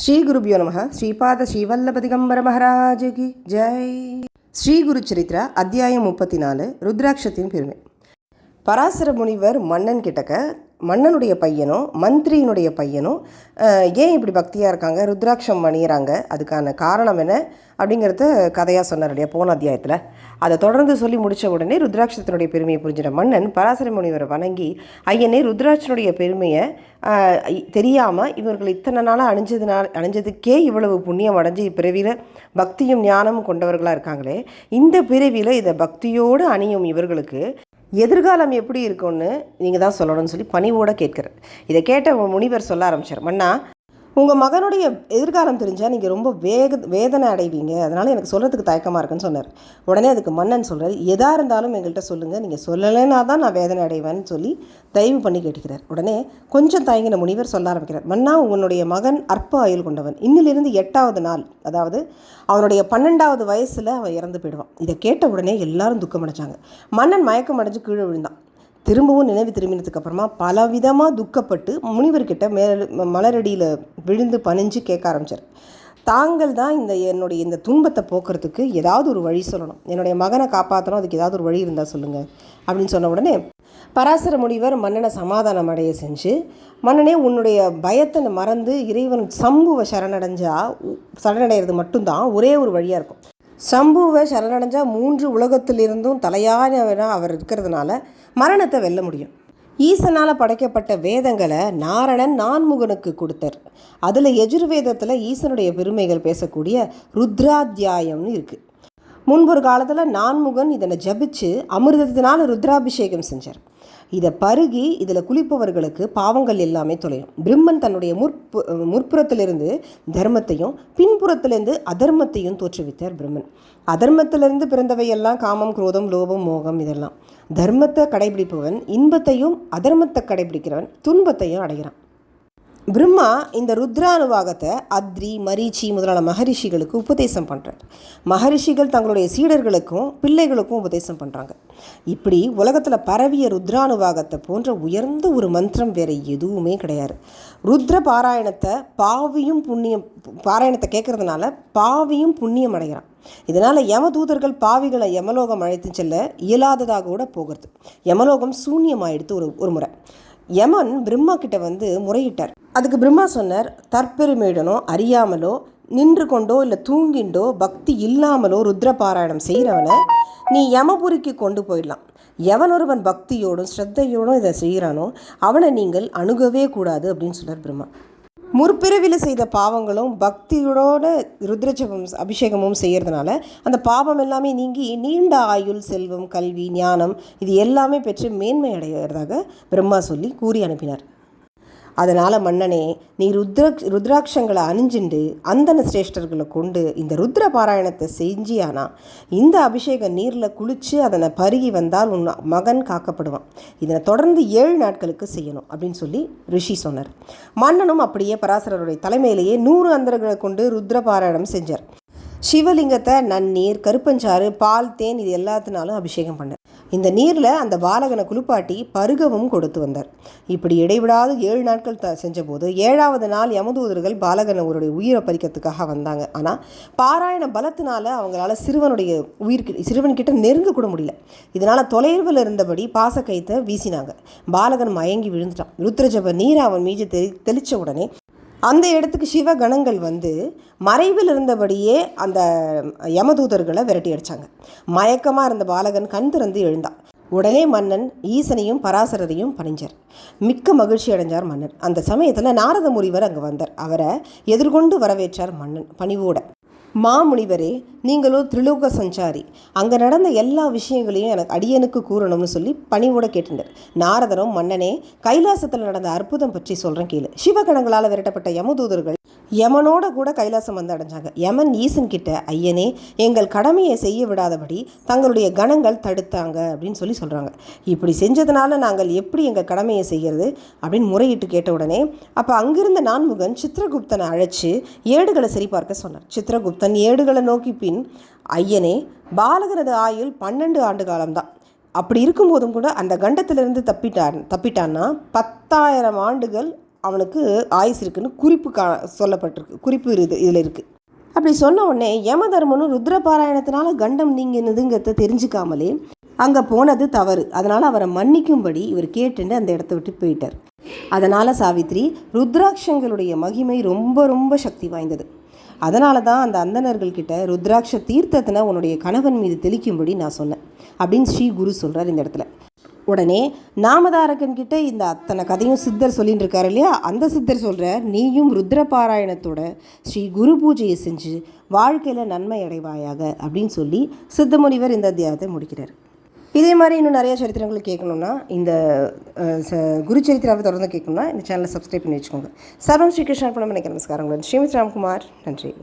ஸ்ரீ குருபியோ நம ஸ்ரீபாத ஸ்ரீவல்லபதிகம்பர மகாராஜகி ஜெய். ஸ்ரீ குரு சரித்ரா அத்தியாயம் முப்பத்தி நாலு ருத்ராட்சத்தின் பெருமை. பராசர முனிவர் மன்னன் கிட்டக்க மன்னனுடைய பையனும் மந்திரியினுடைய பையனும் ஏன் இப்படி பக்தியாக இருக்காங்க? ருத்ராட்சம் அணியிறாங்க. அதுக்கான காரணம் என்ன? அப்படிங்கிறத கதையாக சொன்னார் இல்லையா போன அத்தியாயத்தில். அதை தொடர்ந்து சொல்லி முடித்த உடனே ருத்ராட்சத்தினுடைய பெருமையை புரிஞ்சிட மன்னன் பராசரி முனிவரை வணங்கி ஐயனே ருத்ராட்சனுடைய பெருமையை தெரியாமல் இவர்கள் இத்தனை நாளாக அணிஞ்சதுனால அணிஞ்சதுக்கே இவ்வளவு புண்ணியம் அடைஞ்சு இப்பிறவியில் பக்தியும் ஞானமும் கொண்டவர்களாக இருக்காங்களே இந்த பிறவியில் இதை பக்தியோடு அணியும் இவர்களுக்கு எதிர்காலம் எப்படி இருக்கும்னு நீங்கள் தான் சொல்லணும்னு சொல்லி பணிவோட கேட்குறார். இதை கேட்ட முனிவர் சொல்ல ஆரம்பித்தார் மன்னா உங்கள் மகனுடைய எதிர்காலம் தெரிஞ்சால் நீங்கள் ரொம்ப வேக வேதனை அடைவீங்க. அதனால் எனக்கு சொல்கிறதுக்கு தயக்கமாக இருக்குன்னு சொன்னார். உடனே அதுக்கு மன்னன் சொல்கிறார் எதாக இருந்தாலும் எங்கள்கிட்ட சொல்லுங்கள் நீங்கள் சொல்லலைன்னா தான் நான் வேதனை அடைவேன்னு சொல்லி தயவு பண்ணி கேட்டுக்கிறார். உடனே கொஞ்சம் தயங்கின முனிவர் சொல்ல ஆரம்பிக்கிறார் மன்னா உன்னுடைய மகன் அற்ப ஆயுள் கொண்டவன். இன்னிலிருந்து எட்டாவது நாள் அதாவது அவனுடைய பன்னெண்டாவது வயசில் அவன் இறந்து போயிடுவான். இதை கேட்ட உடனே எல்லாரும் துக்கம் அடைஞ்சாங்க மன்னன் மயக்கம் அடைஞ்சு கீழே விழுந்தான். திரும்பவும் நினைவு திரும்பினதுக்கப்புறமா பலவிதமாக துக்கப்பட்டு முனிவர்கிட்ட மேல் மலரடியில் விழுந்து பணிஞ்சு கேட்க ஆரம்பிச்சார். தாங்கள் தான் இந்த என்னுடைய இந்த துன்பத்தை போக்குறதுக்கு ஏதாவது ஒரு வழி சொல்லணும். என்னுடைய மகனை காப்பாற்றணும் அதுக்கு ஏதாவது ஒரு வழி இருந்தால் சொல்லுங்கள் அப்படின்னு சொன்ன உடனே பராசர முனிவர் மன்னனை சமாதானம் அடைய செஞ்சு மன்னனே உன்னுடைய பயத்தை மறந்து இறைவன் சம்புவை சரணடைஞ்சா உ- சரணடைகிறது மட்டும்தான் ஒரே ஒரு வழியாக இருக்கும். சம்புவை சரணடைஞ்சால் மூன்று உலகத்திலிருந்தும் தலையானவனாக அவர் இருக்கிறதுனால மரணத்தை வெல்ல முடியும். ஈசனால் படைக்கப்பட்ட வேதங்களை நாரணன் நான்முகனுக்கு கொடுத்தார். அதில் எஜுர்வேதத்தில் ஈசனுடைய பெருமைகள் பேசக்கூடிய ருத்ராத்தியாயம்னு இருக்குது முன்பொரு காலத்தில் நான்முகன் இதனை ஜபிச்சு அமிர்தத்தினால் ருத்ராபிஷேகம் செஞ்சார். இதை பருகி இதில் குளிப்பவர்களுக்கு பாவங்கள் எல்லாமே தொலையும். பிரம்மன் தன்னுடைய முற்பு முற்புறத்திலிருந்து தர்மத்தையும் பின்புறத்திலிருந்து அதர்மத்தையும் தோற்றுவித்தார் பிரம்மன். அதர்மத்திலிருந்து பிறந்தவையெல்லாம் காமம் குரோதம் லோபம் மோகம் இதெல்லாம். தர்மத்தை கடைபிடிப்பவன் இன்பத்தையும் அதர்மத்தை கடைபிடிக்கிறவன் துன்பத்தையும் அடைகிறான். பிரம்மா இந்த ருத்ரானுவாகத்தை அத்ரி மரீச்சி முதலான மகரிஷிகளுக்கு உபதேசம் பண்ணுறார் மகரிஷிகள் தங்களுடைய சீடர்களுக்கும் பிள்ளைகளுக்கும் உபதேசம் பண்ணுறாங்க இப்படி உலகத்தில் பரவிய ருத்ரானுவாகத்தை போன்ற உயர்ந்த ஒரு மந்திரம் வேறு எதுவுமே கிடையாது. ருத்ர பாராயணத்தை பாவியும் புண்ணியம் பாராயணத்தை கேட்கறதுனால பாவியும் புண்ணியம் அடைகிறான். இதனால் யமதூதர்கள் பாவிகளை யமலோகம் அழைத்து செல்ல இயலாததாக கூட போகிறது. யமலோகம் சூன்யமாயிடுத்து ஒரு ஒரு முறை. யமன் பிரம்மா கிட்ட வந்து முறையிட்டார். அதுக்கு பிரம்மா சொன்னார் தற்பெருமையுடனோ அறியாமலோ நின்று கொண்டோ இல்லை தூங்கிண்டோ பக்தி இல்லாமலோ ருத்ர பாராயணம் செய்கிறவனை நீ யமபுரிக்கு கொண்டு போயிடலாம். எவன் ஒருவன் பக்தியோடும் ஸ்ரத்தையோடும் இதை செய்கிறானோ அவனை நீங்கள் அணுகவே கூடாது அப்படின்னு சொன்னார் பிரம்மா. முற்பிறவியில் செய்த பாவங்களும் பக்தியோட ருத்ரஜபம் அபிஷேகமும் செய்கிறதுனால அந்த பாவம் எல்லாமே நீங்கி நீண்ட ஆயுள் செல்வம் கல்வி ஞானம் இது எல்லாமே பெற்று மேன்மை அடைகிறதாக பிரம்மா சொல்லி கூறி அனுப்பினார். அதனால் மன்னனே நீ ருத்ர ருத்ராட்சங்களை அணிஞ்சுண்டு அந்தன சிரேஷ்டர்களை கொண்டு இந்த ருத்ர பாராயணத்தை செஞ்சியானா? இந்த அபிஷேக நீரில் குளித்து அதனை பருகி வந்தால் உன் மகன் காக்கப்படுவான். இதனை தொடர்ந்து ஏழு நாட்களுக்கு செய்யணும் அப்படின்னு சொல்லி ரிஷி சொன்னார். மன்னனும் அப்படியே பராசரருடைய தலைமையிலேயே நூறு அந்தர்களை கொண்டு ருத்ர பாராயணம் செஞ்சார். சிவலிங்கத்தை நன்னீர் கருப்பஞ்சாறு பால் தேன் இது எல்லாத்தினாலும் அபிஷேகம் பண்ணார். இந்த நீரில் அந்த பாலகனை குளிப்பாட்டி பருகவும் கொடுத்து வந்தார். இப்படி இடைவிடாது ஏழு நாட்கள் த செஞ்சபோது ஏழாவது நாள் யமதூதர்கள் பாலகனை அவருடைய உயிரை பறிக்கிறதுக்காக வந்தாங்க. ஆனால் பாராயண பலத்தினால அவங்களால சிறுவனுடைய உயிர்க்கு சிறுவன்கிட்ட நெருங்க கூட முடியல. இதனால் தொலைவில் இருந்தபடி பாசக்கயித்தை வீசினாங்க. பாலகன் மயங்கி விழுந்துட்டான். ருத்ரஜப நீரை அவன் மீது தெளி தெளித்த உடனே அந்த இடத்துக்கு சிவகணங்கள் வந்து மறைவில் இருந்தபடியே அந்த யமதூதர்களை விரட்டி அடித்தாங்க மயக்கமாக இருந்த பாலகன் கண் திறந்து எழுந்தான். உடனே மன்னன் ஈசனையும் பராசரரையும் பணிஞ்சார். மிக்க மகிழ்ச்சி அடைஞ்சார் மன்னன். அந்த சமயத்தில் நாரத முனிவர் அங்கே வந்தார். அவரை எதிர்கொண்டு வரவேற்றார் மன்னன் பணிவோட. மாமுனிவரே நீங்களோ திரிலோக சஞ்சாரி. அங்கே நடந்த எல்லா விஷயங்களையும் எனக்கு அடியனுக்கு கூறணும்னு சொல்லி பணிவோட கேட்டிருந்தார். நாரதரும் மன்னனே கைலாசத்தில் நடந்த அற்புதம் பற்றி சொல்கிறேன் கேளு. சிவகணங்களால் விரட்டப்பட்ட யமதூதர்கள் யமனோட கூட கைலாசம் வந்து அடைஞ்சாங்க. யமன் ஈசன் கிட்ட ஐயனே எங்கள் கடமையை செய்ய விடாதபடி தங்களுடைய கணங்கள் தடுத்தாங்க அப்படின்னு சொல்லி சொல்கிறாங்க இப்படி செஞ்சதுனால நாங்கள் எப்படி எங்கள் கடமையை செய்கிறது அப்படின்னு முறையிட்டு கேட்ட உடனே அப்போ அங்கிருந்த நான்முகன் சித்திரகுப்தனை அழைச்சி ஏடுகளை சரிபார்க்க சொன்னார். சித்திரகுப்தன் ஏடுகளை நோக்கி பின் ஐயனே பாலகனது ஆயுள் பன்னெண்டு ஆண்டு காலம்தான். அப்படி இருக்கும்போதும் கூட அந்த கண்டத்திலிருந்து தப்பிட்டான் தப்பிட்டான்னா பத்தாயிரம் ஆண்டுகள் அவனுக்கு ஆயுஸ் இருக்குன்னு குறிப்பு கா சொல்லப்பட்டிருக்கு. குறிப்பு இருக்குது இதில் இருக்குது அப்படி சொன்ன உடனே யமதர்மனும் ருத்ர பாராயணத்தினால கண்டம் நீங்கினதுங்கிறத தெரிஞ்சுக்காமலே அங்கே போனது தவறு. அதனால் அவரை மன்னிக்கும்படி இவர் கேட்டுட்டு அந்த இடத்த விட்டு போயிட்டார். அதனால் சாவித்ரி ருத்ராட்சங்களுடைய மகிமை ரொம்ப ரொம்ப சக்தி வாய்ந்தது. அதனால தான் அந்த அந்தனர்கள்கிட்ட ருத்ராட்ச தீர்த்தத்தினை உன்னுடைய கணவன் மீது தெளிக்கும்படி நான் சொன்னேன். அப்படின்னு ஸ்ரீ குரு சொல்கிறார் இந்த இடத்துல. உடனே நாமதாரகன் கிட்ட இந்த அத்தனை கதையும் சித்தர் சொல்லிட்டு இருக்காரு இல்லையா? அந்த சித்தர் சொல்கிற நீயும் ருத்ர பாராயணத்தோட ஸ்ரீ குரு பூஜையை செஞ்சு வாழ்க்கையில் நன்மை அடைவாயாக அப்படின்னு சொல்லி சித்தமுனிவர் இந்த அத்தியாயத்தை முடிக்கிறார். இதே மாதிரி இன்னும் நிறைய சரித்திரங்கள் கேட்கணுன்னா இந்த ச- குரு சரித்திராவை தொடர்ந்து கேட்கணும்னா இந்த சேனலை சப்ஸ்கிரைப் பண்ணி வச்சுக்கோங்க. சர்வம் ஸ்ரீகிருஷ்ணன் பண்ண நினைக்கிற நமஸ்காரங்கள் ஸ்ரீமத் ராம்குமார் நன்றி.